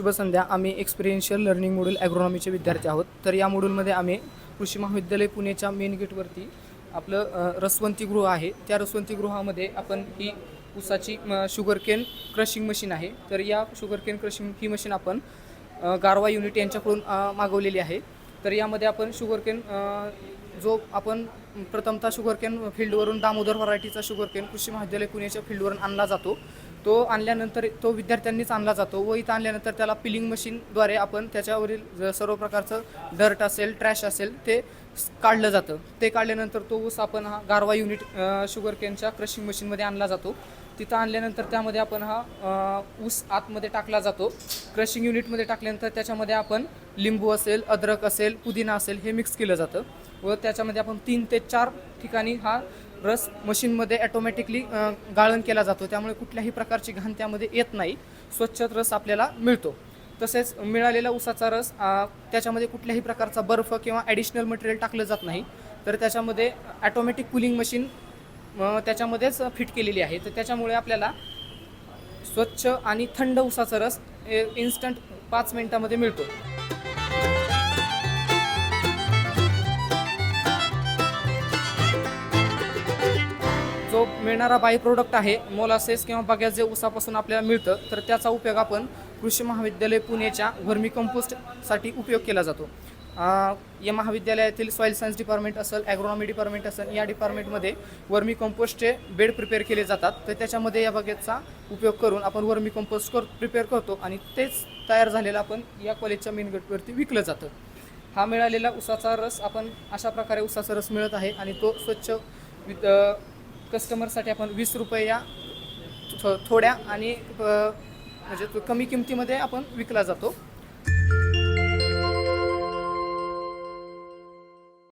शुभ संध्या. आम्ही experiential learning module ॲग्रोनॉमीचे विद्यार्थी आहोत. तर या मॉड्यूलमध्ये आम्ही कृषी महाविद्यालय पुणेच्या मेन गेटवरती आपलं रसवंतीगृह आहे. त्या रसवंती गृहामध्ये आपण ही ऊसाची शुगर केन क्रशिंग मशीन आहे. तर या शुगर केन क्रशिंग ही मशीन आपण गारवा युनिट यांच्याकडून मागवलेली आहे. तर यामध्ये आपण शुगर केन जो आपण प्रथमतः शुगरकेन फील्डवरून दामोदर व्हरायटीचा शुगरकेन कृषी महाविद्यालय पुण्याच्या फील्डवरून आणला जातो. तो आणल्यानंतर तो विद्यार्थ्यांनीच आणला जातो व इथं आणल्यानंतर त्याला पिलिंग मशीनद्वारे आपण त्याच्यावरील ज- सर्व प्रकारचं डर्ट असेल ट्रॅश असेल ते काढलं जातं. ते काढल्यानंतर तो ऊस आपण हा गारवा युनिट शुगर केनच्या क्रशिंग मशीनमध्ये आणला जातो. तिथं आणल्यानंतर त्यामध्ये आपण हा ऊस आतमध्ये टाकला जातो. क्रशिंग युनिटमध्ये टाकल्यानंतर त्याच्यामध्ये आपण लिंबू असेल अद्रक असेल पुदिना असेल हे मिक्स केलं जातं. व त्याच्यामध्ये आपण तीन ते चार ठिकाणी हा रस मशीनमध्ये ॲटोमॅटिकली गाळण केला जातो. त्यामुळे कुठल्याही प्रकारची घाण त्यामध्ये येत नाही. स्वच्छ रस आपल्याला मिळतो. तसेच मिळालेला उसाचा रस त्याच्यामध्ये कुठल्याही प्रकारचा बर्फ किंवा ॲडिशनल मटेरियल टाकलं जात नाही. तर त्याच्यामध्ये ॲटोमॅटिक कुलिंग मशीन त्याच्यामध्येच फिट केलेली आहे. तर त्याच्यामुळे आपल्याला स्वच्छ आणि थंड उसाचा रस इन्स्टंट पाच मिनिटामध्ये मिळतो. जो मिळणारा बाय प्रोडक्ट आहे मोलासेस किंवा बग्यास जे ऊसापासून आपल्याला मिळतं तर त्याचा उपयोग आपण कृषी महाविद्यालय पुणेच्या व्हर्मी कंपोस्टसाठी उपयोग केला जातो. या महाविद्यालयातील सॉईल सायन्स डिपार्टमेंट असेल ॲग्रॉनॉमी डिपार्टमेंट असेल या डिपार्टमेंटमध्ये वर्मी कंपोस्टचे बेड प्रिपेअर केले जातात. तर त्याच्यामध्ये या बगेचा उपयोग करून आपण वर्मी कंपोस्ट कर प्रिपेअर करतो आणि तेच तयार झालेलं आपण या कॉलेजच्या मेन गेटवरती विकलं जातं. हा मिळालेला उसाचा रस आपण अशा प्रकारे उसाचा रस मिळत आहे आणि तो स्वच्छ विथ कस्टमरसाठी आपण वीस रुपये या थो- थोड्या आणि म्हणजे कमी किमतीमध्ये आपण विकला जातो.